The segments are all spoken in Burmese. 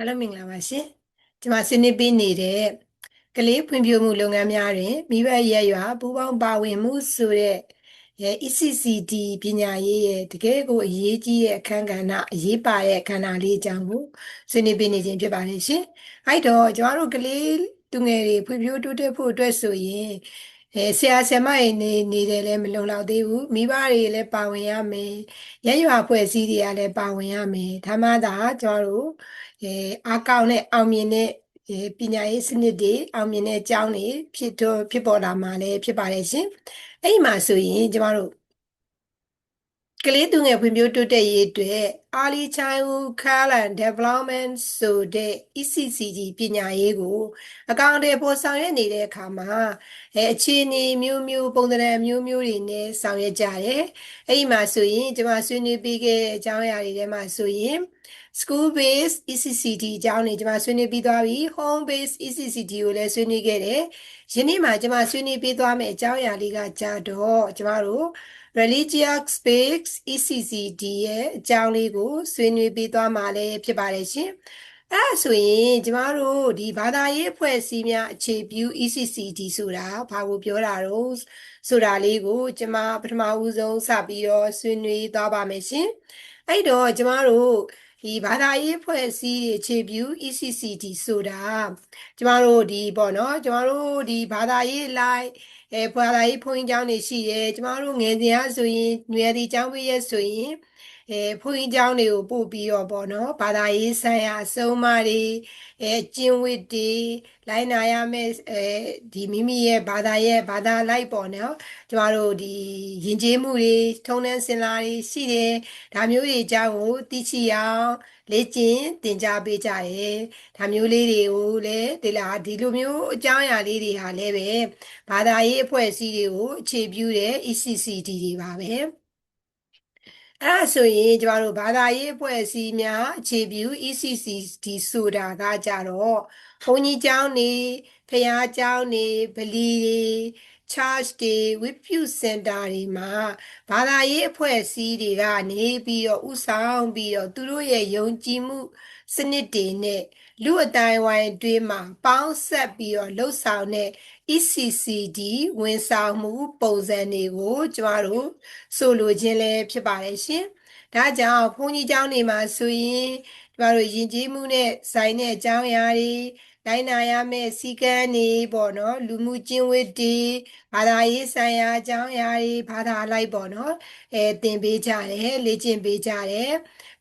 အားလုံးမင်္ဂလာပါရှင်ကျွန်မဆွေးနွေးပေးနေတဲ့ကလေးဖွံ့ဖြိုးမှုလုပ်ငန်းများတွင်မိဘရဲ့ရွာပူးပေါင်းပါဝင်မှုဆိုတဲ့အဲ ECCD ပညာရေးရဲ့တကယ်ကိုအရေးကြီးတဲ့အခန်းကဏ္ဍအရေးပါတဲ့အခန်းကဏ္ဍလေးအကြောင်းကိုဆွေးနွေးပေးနေခြင်းဖြစ်ပါတယ်ရှင်အဲ့တော့ကျွန်တော်တို့ကလေးသူငယ်တွေဖွံ့ဖြိုးတိုးတက်ဖို့အတွက်ဆိုရင် အဲဆရာဆရာမတွေနေနေတယ်လည်းမလုံလောက်သေးဘူးမိဘတွေလည်းပါဝင်ရမယ်ရရွာဖွဲ့စည်းတွေကလည်းပါဝင်ရမယ်ဒါမှသာကျွန်တော်တို့အဲအားကောင်းတဲ့အောင်မြင်တဲ့အဲပညာရေးစနစ်တွေအောင်မြင်တဲ့အကြောင်းတွေဖြစ်တော့ဖြစ်ပေါ်လာမှာလည်းဖြစ်ပါတယ်ရှင်အဲ့ဒီမှာဆိုရင်ကျမတို့ ကလေးသူငယ်ဖွံ့ဖြိုးတိုးတက်ရေးအတွက် Early Childhood Care and Development ဆိုတဲ့ ECCD ပညာရေးကိုအကောင့်တွေပေါ်ဆောင်ရွက်နေတဲ့အခါမှာအဲအခြေအနေမျိုးမျိုးပုံသဏ္ဍာန်မျိုးမျိုးတွေနဲ့ဆောင်ရွက်ကြတယ်။အဲ့ဒီမှာဆိုရင်ကျမဆွေးနွေးပေးခဲ့တဲ့အကြောင်းအရာတွေထဲမှာဆိုရင် school based ECCD အကြောင်းတွေကျွန်မဆွေးနွေးပြီးသွားပြီ home based ECCD ကိုလည်းဆွေးနွေးခဲ့တယ်ယနေ့မှာကျွန်မဆွေးနွေးပြီးသွားမယ့်အကြောင်းအရာလေးကကြတော့ကျွန်မတို့ religious based ECCD ရဲ့အကြောင်းလေးကိုဆွေးနွေးပြီးသွားမှာလည်းဖြစ်ပါတယ်ရှင်အဲ့ဒါဆိုရင်ကျမတို့ဒီဘာသာရေးအဖွဲ့အစည်းများအခြေပြု ECCD ဆိုတာဘာကိုပြောတာတော့ဆိုတာလေးကို ကျမပထမဦးဆုံးစပြီးတော့ဆွေးနွေးသွားပါမယ်ရှင်အဲ့တော့ကျမတို့ဒီဘာသာရေးဖွဲ့စည်းအခြေပြု ECCD ဆိုတာကျမတို့ဒီပေါ့နော်ကျမတို့ဒီဘာသာရေးလိုက် အဲဘာသာရေးဘုန်းကြီးကျောင်းတွေရှိတယ်ကျမတို့ငယ်စဉ်ကဆိုရင်ຫນွေဒီကျောင်းပေးရဆိုရင် အဲဘုန်းကြီးကျောင်းတွေကိုပို့ပြီးတော့ပေါ့နော်ဘာသာရေးဆိုင်ရာအဆုံးအမတွေအဲကျင့်ဝတ်တွေလိုက်နာရမယ့်အဲဒီမိမိရဲ့ဘာသာရဲ့ဘာသာလိုက်ပေါ့နော်ကျမတို့ဒီယဉ်ကျေးမှုတွေထုံးတမ်းစင်လာတွေရှိတယ်ဒါမျိုးတွေအကြောင်းကိုသိချအောင်လေ့ကျင့်သင်ကြားပေးကြတယ်ဒါမျိုးလေးတွေကိုလည်းဒီလားဒီလိုမျိုးအကြောင်းအရာလေးတွေဟာလည်းပဲဘာသာရေးအဖွဲ့အစည်းတွေကိုအခြေပြုတဲ့ ECCD တွေပါပဲ အဲ့ဒါဆိုရင်ကျမတို့ဘာသာရေးအဖွဲ့အစည်းများအခြေပြု ECCD ဆိုတာကကြတော့ဘုန်းကြီးကျောင်းနေဖရာကျောင်းနေဗလီတွေ charge တွေ wipute center တွေမှာဘာသာရေးအဖွဲ့အစည်းတွေကနေပြီးတော့ဥဆောင်ပြီးတော့သူတို့ရဲ့ယုံကြည်မှု စနစ်တွေနဲ့လူအတိုင်းဝိုင်းတွင်းမှာပေါင်းဆက်ပြီးတော့လှုပ်ဆောင်တဲ့ ECCD ဝန်ဆောင်မှုပုံစံတွေကိုကျမတို့ဆိုလိုခြင်းလည်းဖြစ်ပါတယ်ရှင်။ဒါကြောင့်ဘုန်းကြီးကျောင်းတွေမှာဆိုရင်ကျမတို့ယဉ်ကျေးမှုနဲ့ဆိုင်တဲ့အကြောင်းအရာတွေ တိုင်းနာရမယ့်စီကံနေပေါ့နော်လူမှုကျင့်ဝတ်တွေဘာသာရေးဆိုင်ရာအကြောင်းအရာတွေဘာသာလိုက်ပေါ့နော်အဲသင်ပေးကြတယ်လေ့ကျင့်ပေးကြတယ်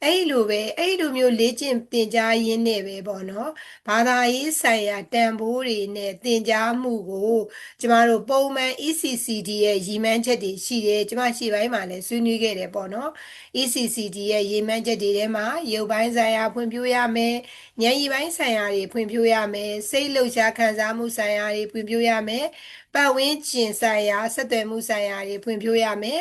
အဲ့လိုပဲအဲ့လိုမျိုးလေ့ကျင့်သင်ကြားရင်းနဲ့ပဲပေါ့နော်ဘာသာရေးဆိုင်ရာတန်ဖိုးတွေနဲ့သင်ကြားမှုကိုကျမတို့ပုံမှန် ECCD ရဲ့ရည်မှန်းချက်တွေရှိတယ်ကျမရှိပိုင်းမှာလည်းဆွေးနွေးခဲ့တယ်ပေါ့နော် ECCD ရဲ့ရည်မှန်းချက်တွေထဲမှာရုပ်ပိုင်းဆိုင်ရာဖွံ့ဖြိုးရမယ်ဉာဏ်ရည်ပိုင်းဆိုင်ရာတွေဖွံ့ဖြိုးရမယ်စိတ်လှုပ်ရှားခံစားမှုဆိုင်ရာတွေဖွံ့ဖြိုးရမယ်ပတ်ဝန်းကျင်ဆိုင်ရာဆက်သွယ်မှုဆိုင်ရာတွေဖွံ့ဖြိုးရမယ်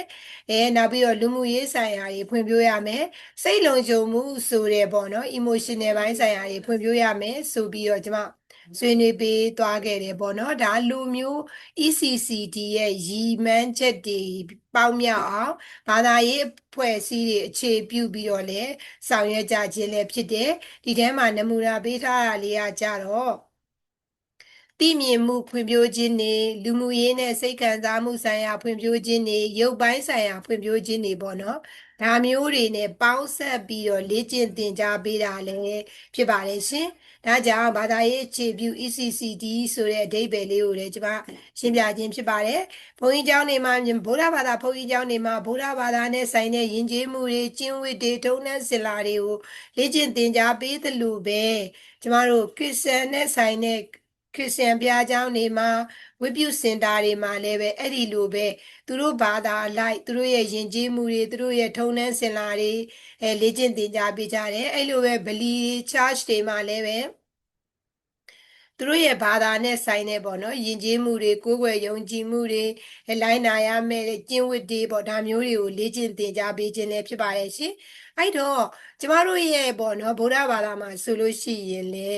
အဲနောက်ပြီးတော့လူမှုရေးဆိုင်ရာတွေဖွံ့ဖြိုးရမယ်စိတ်လုံခြုံမှုဆိုတဲ့ပေါ့နော် emotional ဘိုင်းဆိုင်ရာတွေဖွံ့ဖြိုးရမယ်ဆိုပြီးတော့ကျွန်မ ဆွေးနွေးပေးသွားခဲ့တယ်ပေါ့နော်ဒါလူမျိုး ECCD ရဲ့ရည်မှန်းချက်တွေပေါင်းမြောက်အောင်ဘာသာရေးအဖွဲ့အစည်းတွေအခြေပြုပြီးတော့လည်းဆောင်ရွက်ကြခြင်းလည်းဖြစ်တယ်ဒီထဲမှာနမူနာပေးထားတာလေးကကြတော့သိမြင်မှုဖွံ့ဖြိုးခြင်းတွေလူမှုရေးနဲ့စိတ်ခံစားမှုဆိုင်ရာဖွံ့ဖြိုးခြင်းတွေရုပ်ပိုင်းဆိုင်ရာဖွံ့ဖြိုးခြင်းတွေပေါ့နော်ဒါမျိုးတွေနဲ့ပေါင်းဆက်ပြီးတော့လေ့ကျင့်သင်ကြားပေးတာလည်းဖြစ်ပါတယ်ရှင် ဒါကြောင့်ဘာသာရေးအခြေပြု ECCD ဆိုတဲ့အဓိပ္ပာယ်လေးကိုလည်းကျွန်မရှင်းပြခြင်းဖြစ်ပါတယ်ဘုန်းကြီးကျောင်းတွေမှာဗုဒ္ဓဘာသာဘုန်းကြီးကျောင်းတွေမှာဗုဒ္ဓဘာသာနဲ့ဆိုင်တဲ့ယဉ်ကျေးမှုတွေကျင့်ဝတ်တွေထုံးတမ်းစင်လာတွေကိုလေ့ကျင့်သင်ကြားပေးသလိုပဲကျမတို့ခရစ်ယာန်နဲ့ဆိုင်တဲ့ ခရစ်ယာန်ဘုရားကျောင်းတွေမှာဝိပုစင်တာတွေမှာလည်းပဲအဲ့ဒီလိုပဲသူတို့ဘာသာလိုက်သူတို့ရဲ့ယဉ်ကျေးမှုတွေသူတို့ရဲ့ထုံနှန်းစင်လာတွေအဲလေ့ကျင့်သင်ကြားပေးကြတယ်အဲ့လိုပဲဗလီ church တွေမှာလည်းပဲ သူတို့ရဲ့ဘာသာနဲ့ဆိုင်တဲ့ပေါ့နော်ယဉ်ကျေးမှုတွေကိုယ်ွယ်ယုံကြည်မှုတွေလိုင်းနာရမယ်ကျင့်ဝတ်တွေပေါ့ဒါမျိုးတွေကိုလေ့ကျင့်သင်ကြားပေးခြင်းလည်းဖြစ်ပါတယ်ရှင်အဲ့တော့ကျမတို့ရဲ့ပေါ့နော်ဗုဒ္ဓဘာသာမှာဆိုလို့ရှိရင်လေ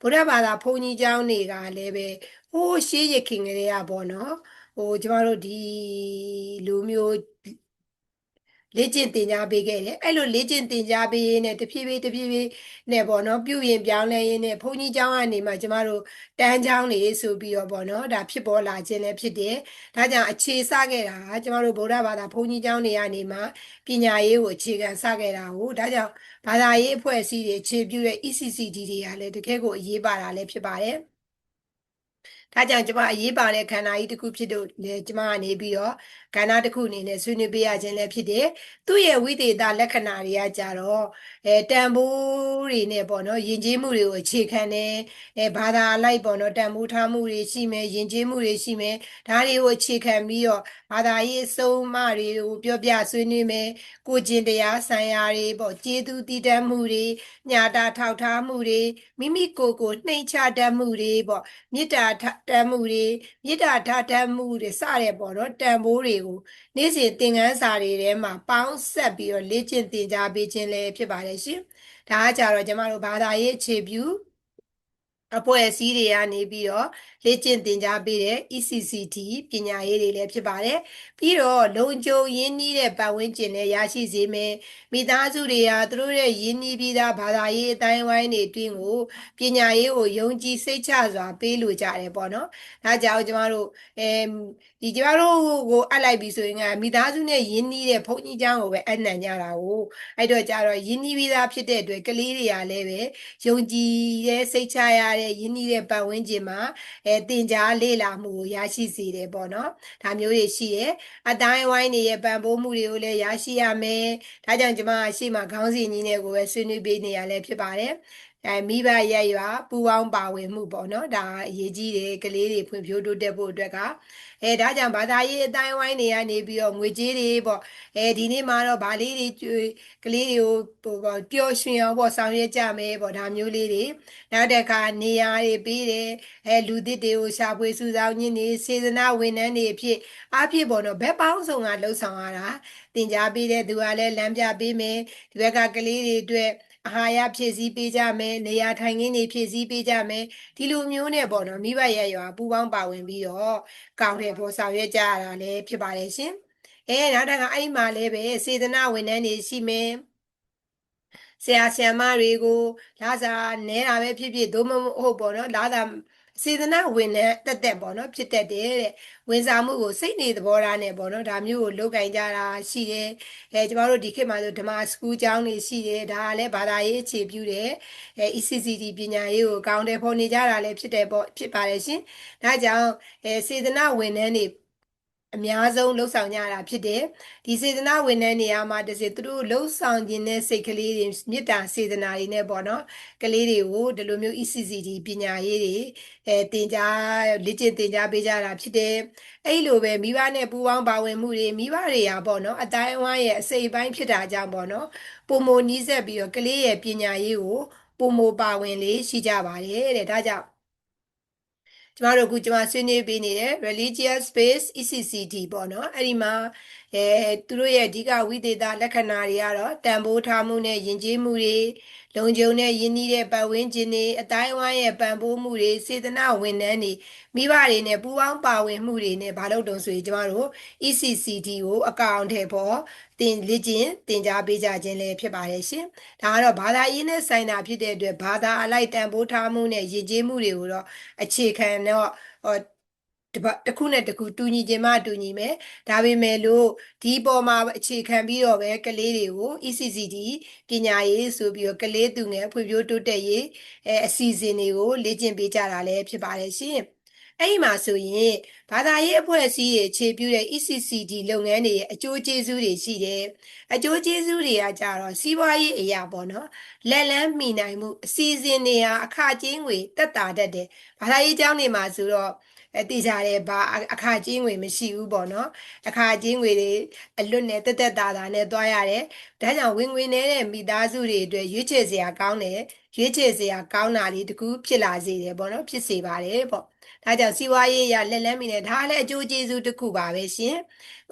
ဗုဒ္ဓဘာသာဘုန်းကြီးကျောင်းတွေကလည်းပဲဟိုးရှေးရခင်ကလေးကပေါ့နော်ဟိုကျမတို့ဒီလူမျိုး လေ့ကျင့်သင်ကြားပေးခဲ့တယ်အဲ့လိုလေ့ကျင့်သင်ကြားပေးရင်းနဲ့တဖြည်းဖြည်းတဖြည်းဖြည်းနဲ့ပေါ့နော်ပြုရင်ပြောင်းလဲရင်းနဲ့ဘုန်းကြီးကျောင်းကနေမှကျမတို့တန်းကျောင်းနေဆိုပြီးတော့ပေါ့နော်ဒါဖြစ်ပေါ်လာခြင်းလည်းဖြစ်တယ်ဒါကြောင့်အခြေစခဲ့တာကျမတို့ဗုဒ္ဓဘာသာဘုန်းကြီးကျောင်းတွေကနေမှပညာရေးကိုအခြေခံစခဲ့တာကိုဒါကြောင့်ဘာသာရေးအဖွဲ့အစည်းတွေခြေပြုတဲ့ ECCD တွေကလည်းတကယ်ကိုအရေးပါတာလည်းဖြစ်ပါတယ် ဒါကြောင့်ကျမအရေးပါတဲ့ခန္ဓာကြီးတစ်ခုဖြစ်လို့လေကျမကနေပြီးတော့ကဏ္ဍတစ်ခုအနေနဲ့ဆွေးနွေးပေးရခြင်းလည်းဖြစ်တယ်။သူ့ရဲ့ဝိသေသလက္ခဏာတွေကကြတော့အဲတန်ဖိုးတွေနဲ့ပေါ့နော်ယဉ်ကျေးမှုတွေကိုအခြေခံတယ်။အဲဘာသာလိုက်ပေါ့နော်တန်ဖိုးထားမှုတွေရှိမယ်ယဉ်ကျေးမှုတွေရှိမယ်။ဒါတွေကိုအခြေခံပြီးတော့ဘာသာရေးအဆုံးအမတွေကိုပြောပြဆွေးနွေးမယ်။ကိုကျင်တရားဆိုင်ရာတွေပေါ့ကျေးဇူးတည်တတ်မှုတွေညာတာထောက်ထားမှုတွေမိမိကိုယ်ကိုနှိမ်ချတတ်မှုတွေပေါ့မေတ္တာတတ်မှုတွေမေတ္တာထားတတ်မှုတွေစတဲ့ပေါ့နော်တန်ဖိုးတွေကိုနေ့စဉ်သင်ခန်းစာတွေထဲမှာပေါင်းဆက်ပြီးတော့လေ့ကျင့်သင်ကြားပေးခြင်းလည်းဖြစ်ပါတယ်ရှင်။ဒါကကြတော့ကျမတို့ဘာသာရေးအခြေပြုအဖွဲ့အစည်းတွေကနေပြီးတော့ လေ့ကျင့်သင်ကြားပေးတဲ့ ECCT ပညာရေးတွေလည်းဖြစ်ပါတယ်။ပြီးတော့လုံခြုံရင်းနှီးတဲ့ပတ်ဝန်းကျင်နဲ့ရရှိစေမယ်။မိသားစုတွေဟာသူတို့ရဲ့ရင်းနှီးပြီးသားဘာသာရေးအတိုင်းဝိုင်းတွေတွင်းကိုပညာရေးကိုယုံကြည်စိတ်ချစွာပေးလိုကြတယ်ပေါ့နော်။ဒါကြောင့်ကျမတို့အဲဒီကျမတို့ကိုအပ်လိုက်ပြီဆိုရင်ကမိသားစုနဲ့ရင်းနှီးတဲ့ဘုန်းကြီးကျောင်းကိုပဲအနံ့ကြတာကိုအဲ့တော့ကြတော့ရင်းနှီးပြီးသားဖြစ်တဲ့အတွက်ကလေးတွေကလည်းပဲယုံကြည်တဲ့စိတ်ချရတဲ့ရင်းနှီးတဲ့ပတ်ဝန်းကျင်မှာအဲတင်ကြားလေ့လာမှုကိုရရှိစေတယ်ပေါ့နော်ဒါမျိုးတွေရှိတယ်အတိုင်းဝိုင်းတွေရဲ့ပံ့ပိုးမှုတွေကိုလည်းရရှိရမယ်ဒါကြောင့်ကျွန်မရှေ့မှာခေါင်းစဉ်ကြီးနဲ့ကိုပဲဆွေးနွေးပေးနေရလဲဖြစ်ပါတယ် အဲမိဘရဲ့ရွာပူပေါင်းပါဝင်မှုပေါ့နော်ဒါအရေးကြီးတယ်ကလေးတွေဖွံ့ဖြိုးတိုးတက်ဖို့အတွက်ကအဲဒါကြောင့်ဘာသာရေးအတိုင်းဝိုင်းတွေကနေပြီးတော့ငွေကြေးတွေပေါ့အဲဒီနေ့မှာတော့ဗာလေးတွေကလေးတွေကိုဟိုပျော်ရွှင်အောင်ပေါ့ဆောင်ရွက်ကြမယ်ပေါ့ဒါမျိုးလေးတွေနောက်တစ်ခါနေရာတွေပေးတယ်အဲလူသစ်တွေကိုရှာဖွေစုဆောင်းခြင်းတွေစေတနာဝန်ထမ်းတွေအဖြစ်အဖြစ်ပေါ့နော်ဘက်ပေါင်းစုံကလှုပ်ဆောင်ရတာတင် जा ပေးတဲ့သူကလည်းလမ်းပြပေးမယ်ဒီဘက်ကကလေးတွေအတွက် အာဟာရဖြည့်ဆည်းပေးကြမယ်နေရာထိုင်ခင်းတွေဖြည့်ဆည်းပေးကြမယ်ဒီလိုမျိုးနဲ့ပေါ့နော်မိဘရဲ့ရွာပူပေါင်းပါဝင်ပြီးတော့ကောင်းတဲ့ဖို့ဆောင်ရွက်ကြရတာလည်းဖြစ်ပါတယ်ရှင်အဲနောက်တစ်ခါအဲ့မှာလည်းပဲစေတနာဝန်ထမ်းတွေရှိမယ်ဆရာဆရာမတွေကိုလာစာနဲတာပဲဖြစ်ဖြစ်သို့မဟုတ်ပေါ့နော်လာစာ စေတနာဝင်တဲ့တက်တက်ပေါ့နော်ဖြစ်တတ်တယ်တဲ့ဝင်စားမှုကိုစိတ်နေသဘောထားနဲ့ပေါ့နော်ဒါမျိုးကိုလုပ်ကင်ကြတာရှိတယ်အဲကျမတို့ဒီခေတ်မှာဆိုဓမ္မစကူးကျောင်းတွေရှိတယ်ဒါကလည်းဘာသာရေးအခြေပြုတယ်အဲ ECCD ပညာရေးကိုကောင်းတယ်ဖော်နေကြတာလည်းဖြစ်တယ်ပေါ့ဖြစ်ပါတယ်ရှင်ဒါကြောင့်အဲစေတနာဝင်တဲ့နေ အများဆုံးလှုပ်ဆောင်ကြတာဖြစ်တယ်ဒီစေတနာဝန်ထမ်းနေရာမှာတစေသူတို့လှုပ်ဆောင်ခြင်းနဲ့စိတ်ကလေးတွေမေတ္တာစေတနာတွေနဲ့ပေါ့နော်ကလေးတွေကိုဒီလိုမျိုး ECCD ပညာရေးတွေအဲတင် जा လေ့ကျင့်တင် जा ပေးကြတာဖြစ်တယ်အဲ့လိုပဲမိဘနဲ့ပူးပေါင်းပါဝင်မှုတွေမိဘတွေရာပေါ့နော်အတိုင်းအဝိုင်းရဲ့အစိတ်ပိုင်းဖြစ်တာကြောင့်ပေါ့နော်ပုံမနီးဆက်ပြီးတော့ကလေးရဲ့ပညာရေးကိုပုံမပါဝင်လေးရှိကြပါတယ်တဲ့ဒါကြောင့် ကျမတို့အခုကျမဆွေးနွေးပေးနေတဲ့ religious space ECCD ပေါ့နော်အဲ့ဒီမှာအဲသူတို့ရဲ့အဓိကဝိသေသလက္ခဏာတွေကတော့တန်ဖိုးထားမှုနဲ့ယဉ်ကျေးမှုတွေ လုံခြုံတဲ့ယဉ်နီးတဲ့ပတ်ဝန်းကျင်တွေအတိုင်းအဝိုင်းရဲ့ပံ့ပိုးမှုတွေစေတနာဝန်ထမ်းတွေမိဘတွေနဲ့ပူးပေါင်းပါဝင်မှုတွေနဲ့ဘာလို့တုံဆိုရင်ကျမတို့ ECCD ကိုအကောင့်ထဲပေါ်တင်လေ့ကျင့်တင် जा ပေးကြခြင်းလည်းဖြစ်ပါတယ်ရှင်။ဒါကတော့ဘာသာရေးနဲ့ဆိုင်တာဖြစ်တဲ့အတွက်ဘာသာအလိုက်တန်ဖိုးထားမှုနဲ့ယဉ်ကျေးမှုတွေကိုတော့အခြေခံတော့ တပတ်တစ်ခုနဲ့တစ်ခုတူညီခြင်းမတူညီမယ်ဒါပေမဲ့လို့ဒီပေါ်မှာအခြေခံပြီးတော့ပဲကလေးတွေကို ECCD ပညာရေးဆိုပြီးတော့ကလေးသူငယ်ဖွံ့ဖြိုးတိုးတက်ရေးအဲအစီအစဉ်တွေကိုလေ့ကျင့်ပေးကြတာလည်းဖြစ်ပါတယ်ရှင်အဲ့ဒီမှာဆိုရင်ဘာသာရေးအဖွဲ့အစည်းတွေခြေပြုတဲ့ ECCD လုပ်ငန်းတွေရဲ့အကျိုးကျေးဇူးတွေရှိတယ်။အကျိုးကျေးဇူးတွေကကြတော့စီးပွားရေးအရာပေါ့နော်။လက်လန်းမိနိုင်မှုအစီအစဉ်တွေဟာအခကျင်းငွေတက်တာတတ်တယ်။ဘာသာရေးကျောင်းတွေမှာဆိုတော့ အဲတည်ကြတယ်ဘာအခါချင်းငွေမရှိဘူးပေါ့နော်အခါချင်းငွေတွေအလွတ်နဲ့တက်တက်တာတာနဲ့သွားရတယ်ဒါကြောင့်ဝင်ငွေနေတဲ့မိသားစုတွေအတွက်ရွေးချယ်စရာကောင်းတယ်ရွေးချယ်စရာကောင်းတာလေးတကူဖြစ်လာစေတယ်ပေါ့နော်ဖြစ်စေပါတယ်ပေါ့ဒါကြောင့်စီးပွားရေးရလက်လက်မိနဲ့ဒါလည်းအကျိုးကျေးဇူးတစ်ခုပါပဲရှင်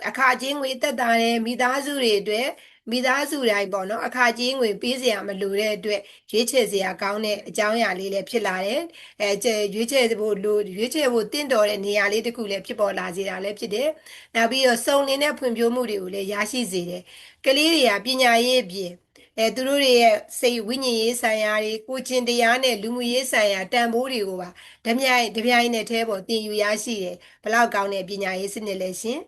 အခါချင်းငွေတက်တာတဲ့မိသားစုတွေအတွက် မိသားစုတိုင်းပေါ့နော်အခါကြီးငွေပေးစရာမလိုတဲ့အတွက်ရွေးချယ်စရာကောင်းတဲ့အကြောင်းအရာလေးလည်းဖြစ်လာတယ်အဲရွေးချယ်ဖို့လိုရွေးချယ်ဖို့တင့်တော်တဲ့နေရာလေးတစ်ခုလည်းဖြစ်ပေါ်လာစေတာလည်းဖြစ်တယ်နောက်ပြီးတော့စုံလင်တဲ့ဖွံ့ဖြိုးမှုတွေကိုလည်းရရှိစေတယ်ကလေးတွေကပညာရေးအပြင်အဲသူတို့တွေရဲ့စိတ်ဝိညာဉ်ရေးဆိုင်ရာတွေကိုကျင်တရားနဲ့လူမှုရေးဆိုင်ရာတန်ဖိုးတွေကိုပါဓမြိုင်ဓပြိုင်နဲ့အဲပေါ်တင်ယူရရှိတယ်ဘလောက်ကောင်းတဲ့ပညာရေးစနစ်လဲရှင်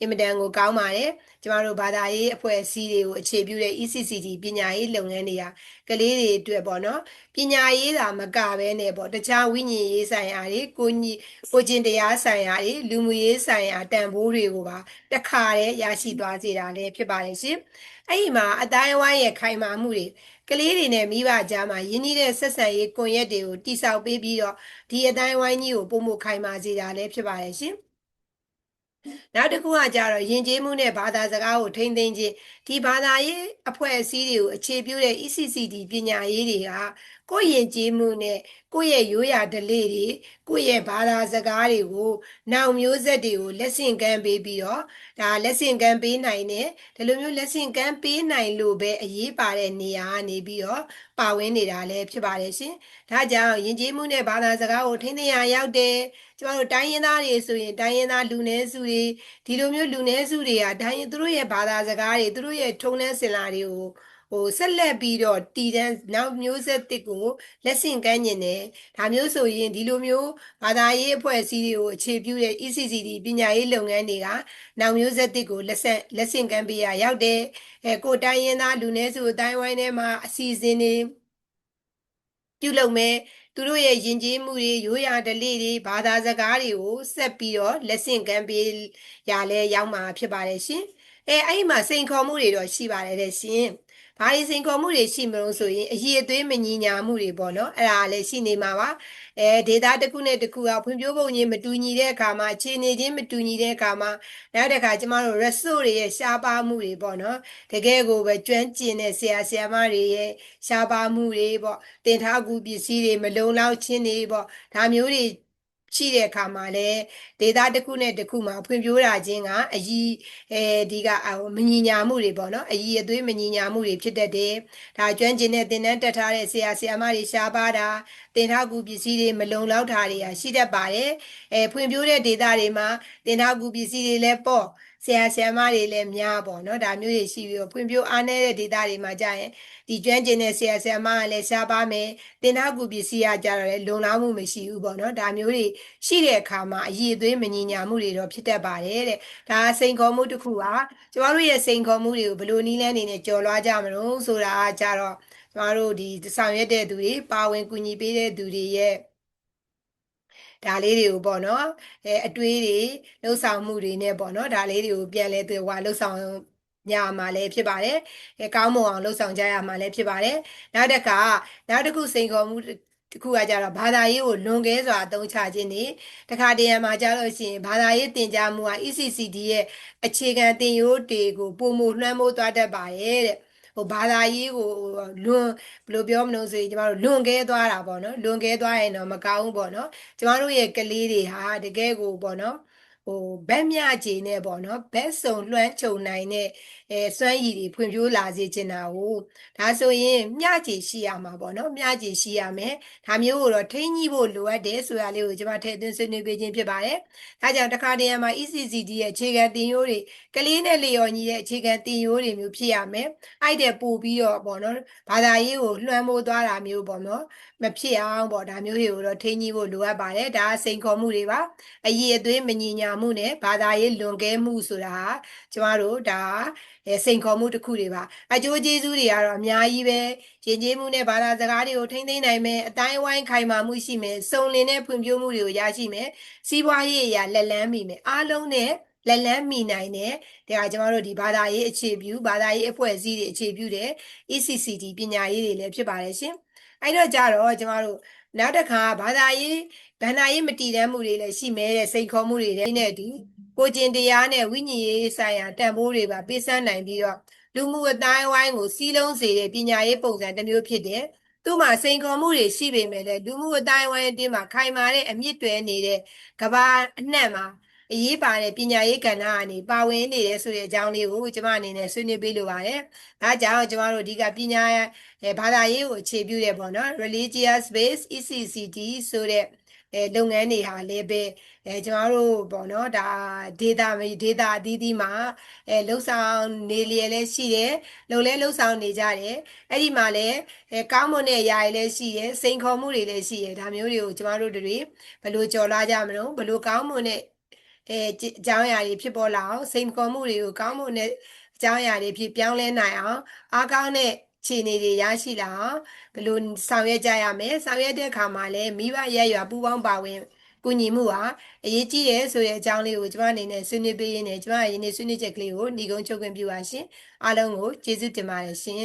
အင်မတန်ကိုကောင်းပါတယ်ကျမတို့ဘာသာရေးအဖွဲ့အစည်းတွေကိုအခြေပြုတဲ့ ECCT ပညာရေးလုပ်ငန်းတွေကကလေးတွေအတွက်ပေါ့နော်ပညာရေးသာမကဘဲနဲ့ပေါ့တခြားဝိညာဉ်ရေးဆိုင်ရာတွေကိုညီကိုကျင်တရားဆိုင်ရာတွေလူမှုရေးဆိုင်ရာတန်ဖိုးတွေကိုပါတခါတည်းရရှိသွားစေတာလည်းဖြစ်ပါတယ်ရှင်အဲ့ဒီမှာအတိုင်းဝိုင်းရဲ့ခိုင်မာမှုတွေကလေးတွေနဲ့မိဘကြားမှာယဉ်ကျေးတဲ့ဆက်ဆံရေးကွန်ရက်တွေကိုတိစောက်ပေးပြီးတော့ဒီအတိုင်းဝိုင်းကြီးကိုပုံမှုခိုင်မာစေတာလည်းဖြစ်ပါတယ်ရှင် နောက်တစ်ခုကကြတော့ယဉ်ကျေးမှုနဲ့ဘာသာစကားကိုထိမ့်သိမ်းခြင်းဒီဘာသာရေးအဖွဲ့အစည်းတွေကိုအခြေပြုတဲ့ ECCD ပညာရေးတွေကကိုယ့်ယဉ်ကျေးမှုနဲ့ကိုယ့်ရဲ့ရိုးရာဓလေ့တွေကိုယ့်ရဲ့ဘာသာစကားတွေကိုနောက်မျိုးဆက်တွေကိုလက်ဆင့်ကမ်းပေးပြီးတော့ဒါလက်ဆင့်ကမ်းပေးနိုင်တယ်ဒီလိုမျိုးလက်ဆင့်ကမ်းပေးနိုင်လို့ပဲအရေးပါတဲ့နေရာကနေပြီးတော့ ပါဝင်နေတာလည်းဖြစ်ပါတယ်ရှင်ဒါကြောင့်ယဉ်ကျေးမှုနဲ့ဘာသာစကားကိုထိန်းသိမ်းရရောက်တယ်ကျမတို့တိုင်းရင်းသားတွေဆိုရင်တိုင်းရင်းသားလူနည်းစုတွေဒီလိုမျိုးလူနည်းစုတွေကတိုင်းရင်းသူတို့ရဲ့ဘာသာစကားတွေသူတို့ရဲ့ထုံးတမ်းစင်လာတွေကို ဟိုဆက်လက်ပြီးတော့တည်တန်းနောက်မျိုးဆက်တစ်ကိုလက်ဆင့်ကမ်းကျင်တယ်ဒါမျိုးဆိုရင်ဒီလိုမျိုးဘာသာရေးအဖွဲ့အစည်းတွေကိုအခြေပြုတဲ့ ECCD ပညာရေးလုပ်ငန်းတွေကနောက်မျိုးဆက်တစ်ကိုလက်ဆက်လက်ဆင့်ကမ်းပေးရရောက်တယ်အဲကိုတိုင်းရင်းသားလူနည်းစုအတိုင်းဝိုင်းထဲမှာအစီအစဉ်တွေပြုလုပ်မယ်သူတို့ရဲ့ယဉ်ကျေးမှုတွေရိုးရာဓလေ့တွေဘာသာစကားတွေကိုဆက်ပြီးတော့လက်ဆင့်ကမ်းပေးရလဲရောက်မှာဖြစ်ပါတယ်ရှင်အဲအဲ့ဒီမှာစိန်ခေါ်မှုတွေတော့ရှိပါတယ်တဲ့ရှင် ဘာတွေစိန်ခေါ်မှုတွေရှိမလို့ဆိုရင်အရေးအသွေးမညီညာမှုတွေပေါ့နော်အဲ့ဒါလည်းရှိနေမှာပါအဲဒေတာတစ်ခုနဲ့တစ်ခုကဖွံ့ဖြိုးပုံချင်းမတူညီတဲ့အခါမှာအခြေအနေချင်းမတူညီတဲ့အခါမှာနောက်တစ်ခါကျမတို့ resource တွေရဲ့ရှားပါမှုတွေပေါ့နော်တကယ်ကိုပဲကျွမ်းကျင်တဲ့ဆရာဆရာမတွေရဲ့ရှားပါမှုတွေပေါ့တင်ထားကူပစ္စည်းတွေမလုံလောက်ခြင်းတွေပေါ့ဒါမျိုးတွေ ရှိတဲ့အခါမှာလည်းဒေတာတစ်ခုနဲ့တစ်ခုမှာဖွံ့ဖြိုးတာချင်းကအကြီးအဲဒီကမညီညာမှုတွေပေါ့နော်အကြီးအသွေးမညီညာမှုတွေဖြစ်တတ်တယ်ဒါကျွမ်းကျင်တဲ့သင်တန်းတက်ထားတဲ့ဆရာဆရာမတွေရှားပါတာတင်ထားကူပစ္စည်းတွေမလုံလောက်တာတွေရှိတတ်ပါတယ်အဲဖွံ့ဖြိုးတဲ့ဒေတာတွေမှာတင်ထားကူပစ္စည်းတွေလည်းပေါ့ ဆရာဆရာမတွေလည်းများပေါ့နော်ဒါမျိုးတွေရှိပြီးတော့ဖွံ့ဖြိုးအားနည်းတဲ့ဒေတာတွေမှာကြာရင်ဒီကျွမ်းကျင်တဲ့ဆရာဆရာမကလည်းရှားပါမယ်တင်ထားကူပစ္စည်းကကြတော့လည်းလုံလောက်မှုမရှိဘူးပေါ့နော်ဒါမျိုးတွေရှိတဲ့အခါမှာအည်အသွေးမညီညာမှုတွေတော့ဖြစ်တတ်ပါတယ်တဲ့ဒါစိန်ခေါ်မှုတစ်ခုပါကျမတို့ရဲ့စိန်ခေါ်မှုတွေကိုဘယ်လိုနည်းလမ်းတွေနဲ့ကျော်လွှားကြမလို့ဆိုတာကကြတော့ကျမတို့ဒီဆောင်ရွက်တဲ့သူတွေပါဝင်ကူညီပေးတဲ့သူတွေရဲ့ ဒါလေးတွေကိုပေါ့နော်အဲအတွေးတွေလှုပ်ဆောင်မှုတွေနဲ့ပေါ့နော်ဒါလေးတွေကိုပြန်လဲသူဟိုလှုပ်ဆောင်ညမှာလည်းဖြစ်ပါတယ်အဲကောင်းမွန်အောင်လှုပ်ဆောင်ကြရမှာလည်းဖြစ်ပါတယ်နောက်တစ်ခါနောက်တစ်ခုစိန်ခေါ်မှုတခုကကြတော့ဘာသာရေးကိုလွန်ကဲစွာအသုံးချခြင်းနေတခါတရံမှာကြလို့ရှိရင်ဘာသာရေးသင်ကြားမှုက ECCD ရဲ့အခြေခံသင်ရိုးတွေကိုပုံမလွှမ်းမိုးသွားတတ်ပါရဲ့တဲ့ ဟိုဘာသာရေးကိုလွန်ဘယ်လိုပြောမလို့ဆိုရင်ကျမတို့လွန်ကဲသွားတာပေါ့နော်လွန်ကဲသွားရင်တော့မကောင်းဘူးပေါ့နော်ကျမတို့ရဲ့ကလေးတွေဟာတကယ်ကိုပေါ့နော် ဟိုဘက်မြခြေနဲ့ပေါ့နော်ဘက်စုံလွှမ်းခြုံနိုင်တဲ့အဲစွမ်းရည်တွေဖွံ့ဖြိုးလာစေချင်တာကိုဒါဆိုရင်မျှခြေရှိရမှာပေါ့နော်မျှခြေရှိရမယ်ဒါမျိုးကိုတော့ထိန်းကြီးဖို့လိုအပ်တယ်ဆိုတာလေးကိုကျွန်မထည့်သွင်းဆွေးနွေးပေးခြင်းဖြစ်ပါတယ်ဒါကြောင့်တခါတည်းမှာ ECCD ရဲ့အခြေခံတင်ရိုးတွေကလေးနဲ့လျော်ညီတဲ့အခြေခံတင်ရိုးတွေမျိုးဖြစ်ရမယ်အဲ့တဲ့ပို့ပြီးတော့ပေါ့နော်ဘာသာရေးကိုလွှမ်းမိုးသွားတာမျိုးပေါ့နော်မဖြစ်အောင်ပေါ့ဒါမျိုးတွေကိုတော့ထိန်းကြီးဖို့လိုအပ်ပါတယ်ဒါစိန်ခေါ်မှုတွေပါအရေးအသွေးမညီညာမှုနဲ့ဘာသာရေးလွန်ကဲမှုဆိုတာကျမတို့ဒါအဲစိန်ခေါ်မှုတစ်ခုတွေပါအကျိုးကျေးဇူးတွေကတော့အများကြီးပဲရင်ကျေးမှုနဲ့ဘာသာစကားတွေကိုထိန်းသိမ်းနိုင်မယ်အတိုင်းဝိုင်းခိုင်မာမှုရှိမယ်စုံလင်တဲ့ဖွံ့ဖြိုးမှုတွေကိုရရှိမယ်စီးပွားရေးအရာလက်လန်းမိမယ်အားလုံးနဲ့လက်လန်းမိနိုင်တဲ့ဒါကကျွန်တော်တို့ဒီဘာသာရေးအခြေပြုဘာသာရေးအဖွဲ့အစည်းတွေအခြေပြုတဲ့ ECCD ပညာရေးတွေလည်းဖြစ်ပါတယ်ရှင်အဲ့တော့ကြတော့ကျွန်တော်တို့ နောက်တစ်ခါဘာသာရေးဗန္ဒာရေးမတည်တမ်းမှုတွေလည်းရှိမဲတဲ့စိန်ခေါ်မှုတွေလည်းနဲ့ဒီကိုကျင်တရားနဲ့ဝိညာဉ်ရေးဆိုင်ရာတန်ဖိုးတွေပါပေးစမ်းနိုင်ပြီးတော့လူမှုအတိုင်းဝိုင်းကိုစီးလုံးစေတဲ့ပညာရေးပုံစံတစ်မျိုးဖြစ်တယ်။သူ့မှာစိန်ခေါ်မှုတွေရှိပေမဲ့လည်းလူမှုအတိုင်းဝိုင်းအတင်းမှာခိုင်မာတဲ့အမြင့်တွယ်နေတဲ့ကဘာအနှံ့မှာ အရေးပါတဲ့ပညာရေးကဏ္ဍကနေပါဝင်နေတယ်ဆိုတဲ့အကြောင်းလေးကိုကျမအနေနဲ့ဆွေးနွေးပေးလိုပါတယ်။ဒါကြောင့်ကျမတို့အဓိကပညာရဲ့ဘာသာရေးကိုအခြေပြုတဲ့ပေါ့နော် religious based ECCD ဆိုတဲ့အဲလုပ်ငန်းတွေဟာလည်းပဲအဲကျမတို့ပေါ့နော်ဒါ data data အသီးသီးမှာအဲလှုပ်ဆောင်နေလျက်လည်းရှိတယ်လုံလဲလှုပ်ဆောင်နေကြတယ်အဲ့ဒီမှာလည်းအဲကောင်းမွန်တဲ့အရာတွေလည်းရှိတယ်စိန်ခေါ်မှုတွေလည်းရှိတယ်ဒါမျိုးတွေကိုကျမတို့တွေဘယ်လိုကြော်လာကြမလို့ဘယ်လိုကောင်းမွန်တဲ့ အဲအကြောင်းအရာတွေဖြစ်ပေါ်လာအောင်စိန်ခေါ်မှုတွေကိုကောင်းမွန်တဲ့အကြောင်းအရာတွေဖြစ်ပြောင်းလဲနိုင်အောင်အားကောင်းတဲ့ခြေအနေတွေရရှိလာအောင်ဘယ်လိုဆောင်ရွက်ကြရမလဲဆောင်ရွက်တဲ့အခါမှာလည်းမိဘရဲ့ရွာပူပေါင်းပါဝင်ကူညီမှုဟာအရေးကြီးတယ်ဆိုတဲ့အကြောင်းလေးကိုကျွန်မအနေနဲ့ဆွေးနွေးပေးရင်းနဲ့ကျွန်မရဲ့ယနေ့ဆွေးနွေးချက်ကလေးကိုညီကုန်းချုပ်ခွင့်ပြုပါရှင်အားလုံးကိုကျေးဇူးတင်ပါတယ်ရှင်